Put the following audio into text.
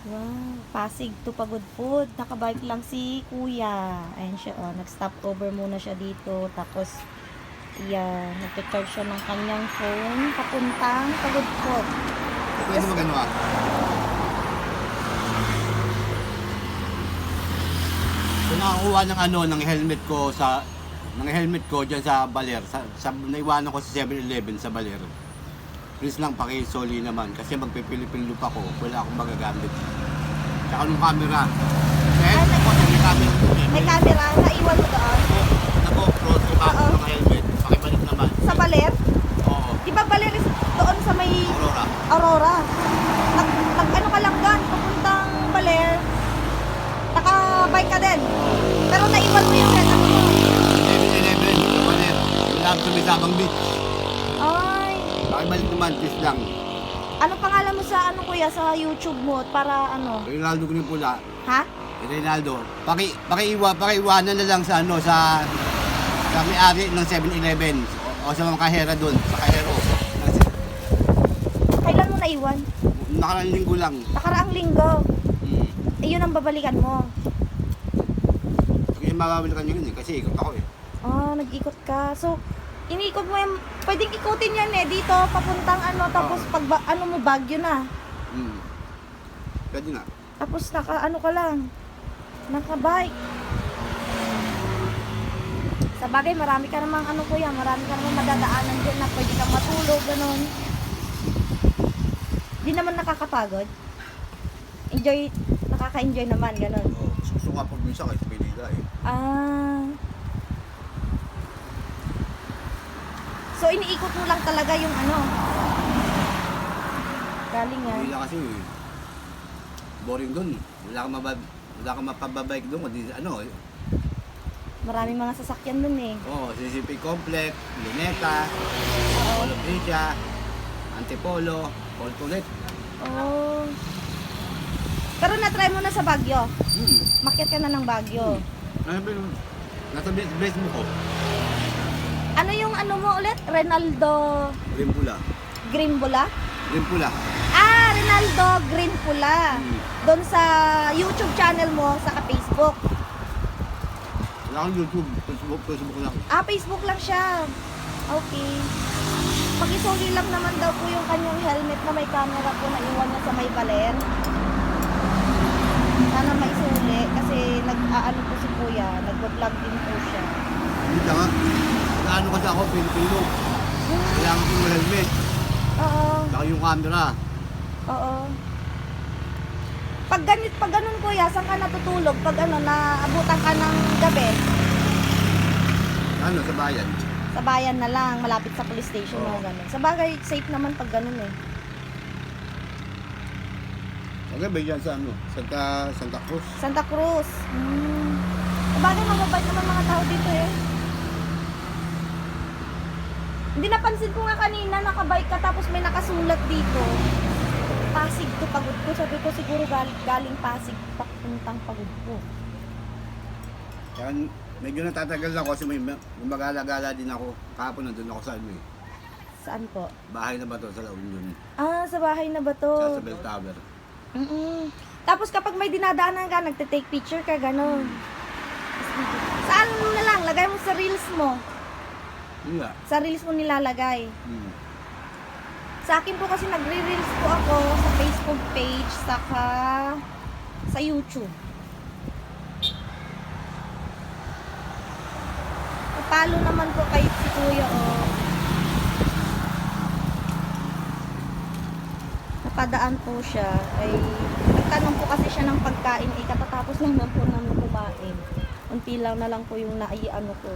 Wow, Pasig to Pagod Food. Nakabike lang si Kuya. Ayan siya, oh. Nag-stop over muna siya dito. Tapos, yeah, nag-charge siya ng kanyang phone papuntang Pagod Food. Pwede mo gano'n ah. So nakakuha ng ano, ng helmet ko sa ng helmet ko diyan sa Baler. Sa, sa naiwanan ko sa 7-Eleven sa Baler. Please lang paki-soli naman kasi magpipilipil pa ko. Wala akong magagamit. Tsaka nung camera. Sa helmet ko, may camera ko. eh. May camera, naiwan mo doon. Nako-cross ko ako Oo. ng helmet. Pakibalik naman. Sa Baler? Oo. Di ba Baler is doon sa may Aurora. Aurora? Nag, nag ano ka lang doon, papuntang Baler. Naka-bike ka din. Pero naiwan mo yung setup mo. 7-Eleven sa Baler. Wala sa may Sabang Beach. Ay, naman, please lang. ano pangalan mo sa ano kuya sa YouTube mo para ano? Rinaldo ko yung pula. Ha? Rinaldo, paki pakiiwa pakiiwanan na lang sa ano sa sa may-ari ng 7-Eleven o, o sa mga kahera doon, sa kahero. Kailan mo naiwan? Nakaraang linggo lang. Nakaraang linggo. Hmm. Yun ang babalikan mo. Kasi mababalikan yun eh, kasi ikot ako eh. Ah, nag-ikot ka. So, iniikot mo yung, pwedeng ikutin yan eh, dito, papuntang ano, tapos pag, ba- ano mo, Baguio na. Hmm. Pwede na. Tapos naka, ano ka lang, naka-bike. Sa bagay, marami ka namang ano kuya, marami ka namang madadaanan dyan na pwede kang matulog, ganun. Di naman nakakapagod. Enjoy, nakaka-enjoy naman, ganun. Oh, gusto nga pag minsan kahit Manila eh. Ah. So, iniikot mo lang talaga yung ano. Galing nga. Manila kasi eh, boring doon. Wala kang mabab wala kang mapababike doon, kundi ano eh. Maraming mga sasakyan dun eh. Oh, CCP Complex, Luneta, Oo. Polo Bridge, Antipolo, Poltulet. Oh. Pero na-try mo na sa Baguio. Hmm. Makyat ka na ng Baguio. Ano ba yun? Nasa base, base mo ko. Ano mo ulit? Renaldo Green pula. Greenbula? Green pula. Ah, Renaldo Greenpula. Hmm. Doon sa YouTube channel mo, sa Facebook. Wala kang YouTube. Facebook, Facebook lang. Ah, Facebook lang siya. Okay. Pakisuli lang naman daw po yung kanyang helmet na may camera po na iwan niya sa may baler. Sana maisuli kasi nag-aano po si kuya, nag-vlog din po siya. Hindi ka nga. Naano kasi ako, Pilipino. Kailangan ko yung helmet. Oo, Saka yung camera. oo. Pag ganit, pag ganun kuya, saan ka natutulog? Pag ano, naabutan ka ng gabi, Ano, sa bayan. sa bayan na lang, malapit sa police station Oo. o ganun. Sa bagay, safe naman pag ganun eh. Okay, ba yan sa ano? Santa, Santa Cruz. Santa Cruz. Hmm. Sabagay, mababait naman mga tao dito eh. Hindi napansin ko nga kanina, nakabike ka tapos may nakasulat dito. Pasig to pagod ko. Sabi ko siguro galing, galing Pasig papuntang pagod ko. Kaya medyo natatagal ako kasi may, may magala-gala din ako. Kahapon nandun ako sa ano eh. Saan po? Bahay na ba to sa La Union? Ah, sa bahay na ba to? Sa, sa Bell Tower. Mm-mm. Tapos kapag may dinadaanan ka, nagte-take picture ka, gano'n. Saan mo na lang? Lagay mo sa reels mo. Nga. Sa reels mo nilalagay. Hmm. Sa akin po kasi nagre-reels po ako sa Facebook page, saka sa YouTube. Papalo naman po kay si Kuya, oh. Napadaan po siya. Ay, nagtanong po kasi siya ng pagkain. Eh, katatapos lang naman po namin kumain. Unti lang na lang po yung naiano ko.